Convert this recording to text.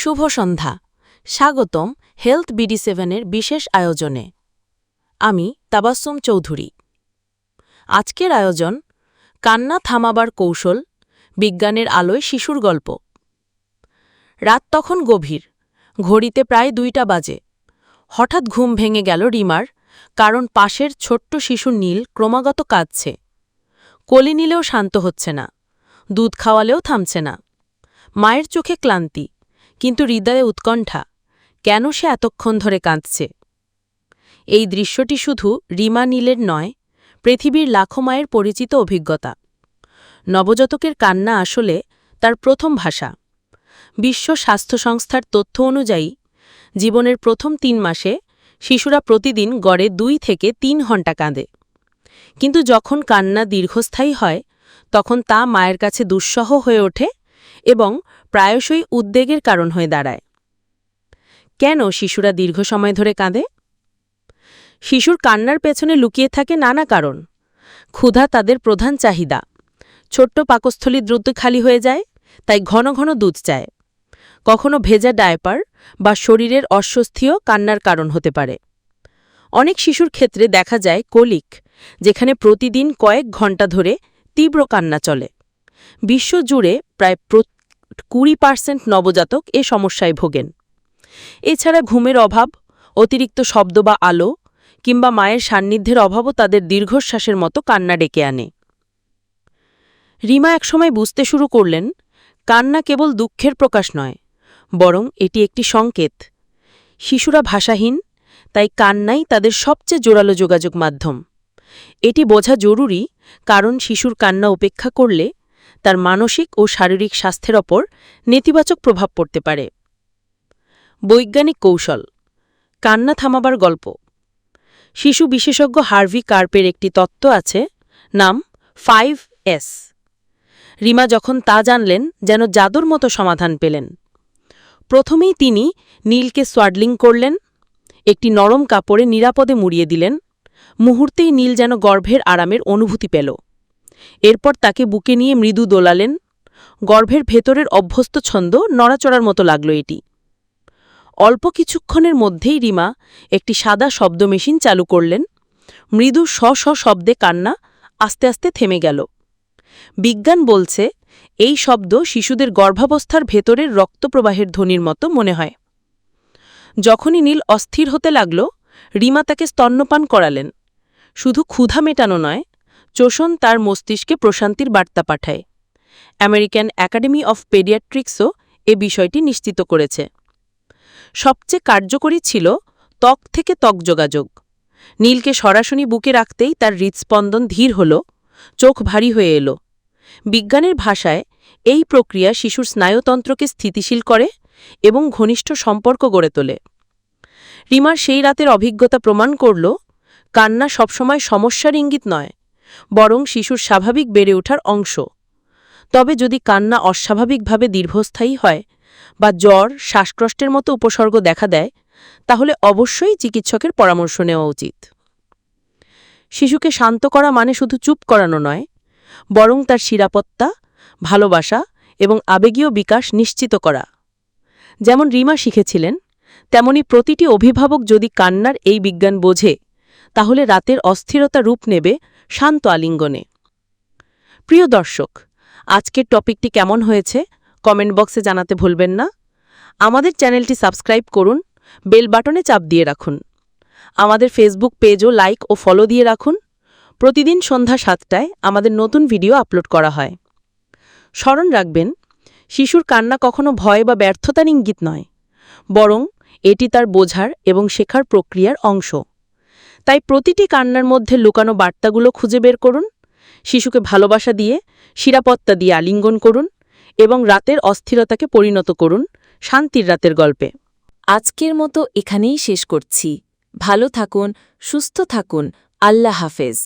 শুভ সন্ধ্যা। স্বাগতম health BD সেভেনের বিশেষ আয়োজনে। আমি তাবাসুম চৌধুরী। আজকের আয়োজন কান্না থামাবার কৌশল, বিজ্ঞানের আলোয় শিশুর গল্প। রাত তখন গভীর, ঘড়িতে প্রায় দুইটা বাজে। হঠাৎ ঘুম ভেঙে গেল রিমার, কারণ পাশের ছোট্ট শিশু নীল ক্রমাগত কাঁদছে। কলি নিলেও শান্ত হচ্ছে না, দুধ খাওয়ালেও থামছে না। মায়ের চোখে ক্লান্তি কিন্তু হৃদয়ে উৎকণ্ঠা, কেন সে এতক্ষণ ধরে কাঁদছে? এই দৃশ্যটি শুধু রিমা নীলের নয়, পৃথিবীর লাখো মায়ের পরিচিত অভিজ্ঞতা। নবজাতকের কান্না আসলে তার প্রথম ভাষা। বিশ্ব স্বাস্থ্য সংস্থার তথ্য অনুযায়ী, জীবনের প্রথম তিন মাসে শিশুরা প্রতিদিন গড়ে দুই থেকে তিন ঘণ্টা কাঁদে। কিন্তু যখন কান্না দীর্ঘস্থায়ী হয়, তখন তা মায়ের কাছে দুঃসহ হয়ে ওঠে এবং প্রায়শই উদ্বেগের কারণ হয়ে দাঁড়ায়। কেন শিশুরা দীর্ঘ সময় ধরে কাঁদে? শিশুর কান্নার পেছনে লুকিয়ে থাকে নানা কারণ। ক্ষুধা তাদের প্রধান চাহিদা। ছোট্ট পাকস্থলী দ্রুত খালি হয়ে যায়, তাই ঘন ঘন দুধ চায়। কখনো ভেজা ডায়পার বা শরীরের অস্বস্তিও কান্নার কারণ হতে পারে। অনেক শিশুর ক্ষেত্রে দেখা যায় কলিক, যেখানে প্রতিদিন কয়েক ঘণ্টা ধরে তীব্র কান্না চলে। বিশ্বজুড়ে প্রায় কুড়ি পার্সেন্ট নবজাতক এ সমস্যায় ভোগেন। এছাড়া ঘুমের অভাব, অতিরিক্ত শব্দ বা আলো কিংবা মায়ের সান্নিধ্যের অভাবও তাদের দীর্ঘশ্বাসের মতো কান্না ডেকে আনে। রিমা একসময় বুঝতে শুরু করলেন, কান্না কেবল দুঃখের প্রকাশ নয়, বরং এটি একটি সংকেত। শিশুরা ভাষাহীন, তাই কান্নাই তাদের সবচেয়ে জোরালো যোগাযোগ মাধ্যম। এটি বোঝা জরুরি, কারণ শিশুর কান্না উপেক্ষা করলে তার মানসিক ও শারীরিক স্বাস্থ্যের ওপর নেতিবাচক প্রভাব পড়তে পারে। বৈজ্ঞানিক কৌশল। কান্না থামাবার গল্প। শিশু বিশেষজ্ঞ হার্ভি কার্পের একটি তত্ত্ব আছে, নাম ফাইভ এস। রিমা যখন তা জানলেন, যেন জাদুর মতো সমাধান পেলেন। প্রথমেই তিনি নীলকে সোয়াডলিং করলেন, একটি নরম কাপড়ে নিরাপদে মুড়িয়ে দিলেন। মুহূর্তেই নীল যেন গর্ভের আরামের অনুভূতি পেল। এরপর তাকে বুকে নিয়ে মৃদু দোলালেন। গর্ভের ভেতরের অভ্যস্ত ছন্দ নড়াচড়ার মতো লাগল এটি। অল্প কিছুক্ষণের মধ্যেই রিমা একটি সাদা শব্দ মেশিন চালু করলেন। মৃদু স স শব্দে কান্না আস্তে আস্তে থেমে গেল। বিজ্ঞান বলছে, এই শব্দ শিশুদের গর্ভাবস্থার ভেতরের রক্তপ্রবাহের ধ্বনির মতো মনে হয়। যখনই নীল অস্থির হতে লাগল, রিমা তাকে স্তন্যপান করালেন। শুধু ক্ষুধা মেটানো নয় চোষণ তার মস্তিষ্কে প্রশান্তির বার্তা পাঠায়। আমেরিকান একাডেমি অফ পেডিয়াট্রিক্সও এ বিষয়টি নিশ্চিত করেছে। সবচেয়ে কার্যকরী ছিল ত্বক থেকে ত্বক যোগাযোগ। নীলকে সরাসরি বুকে রাখতেই তার হৃৎস্পন্দন ধীর হল, চোখ ভারী হয়ে এলো। বিজ্ঞানের ভাষায় এই প্রক্রিয়া শিশুর স্নায়ুতন্ত্রকে স্থিতিশীল করে এবং ঘনিষ্ঠ সম্পর্ক গড়ে তোলে। রিমার সেই রাতের অভিজ্ঞতা প্রমাণ করল, কান্না সবসময় সমস্যার ইঙ্গিত নয় বরং শিশুর স্বাভাবিক বেড়ে ওঠার অংশ। তবে যদি কান্না অস্বাভাবিকভাবে দীর্ঘস্থায়ী হয় বা জ্বর, শ্বাসকষ্টের মতো উপসর্গ দেখা দেয়, তাহলে অবশ্যই চিকিৎসকের পরামর্শ নেওয়া উচিত। শিশুকে শান্ত করা মানে শুধু চুপ করানো নয়, বরং তার নিরাপত্তা ভালোবাসা এবং আবেগীয় বিকাশ নিশ্চিত করা। যেমন রিমা শিখেছিলেন, তেমনি প্রতিটি অভিভাবক যদি কান্নার এই বিজ্ঞান বোঝে, তাহলে রাতের অস্থিরতা রূপ নেবে শান্ত আলিঙ্গনে। প্রিয় দর্শক, আজকের টপিকটি কেমন হয়েছে? কমেন্ট বক্সে জানাতে ভুলবেন না। আমাদের চ্যানেলটি সাবস্ক্রাইব করুন, বেল বাটনে চাপ দিয়ে রাখুন। আমাদের ফেসবুক পেজও লাইক ও ফলো দিয়ে রাখুন। প্রতিদিন সন্ধ্যা সাতটায় আমাদের নতুন ভিডিও আপলোড করা হয়। স্মরণ রাখবেন, শিশুর কান্না কখনো ভয় বা ব্যর্থতার ইঙ্গিত নয়, বরং এটি তার বোঝার এবং শেখার প্রক্রিয়ার অংশ। তাই প্রতিটি কান্নার মধ্যে লুকানো বার্তাগুলো খুঁজে বের করুন, শিশুকে ভালোবাসা দিয়ে, শিরাপত্তা দিয়ে আলিঙ্গন করুন এবং রাতের অস্থিরতাকে পরিণত করুন শান্তির রাতের গল্পে। আজকের মতো এখানেই শেষ করছি। ভালো থাকুন, সুস্থ থাকুন। আল্লাহ হাফেজ।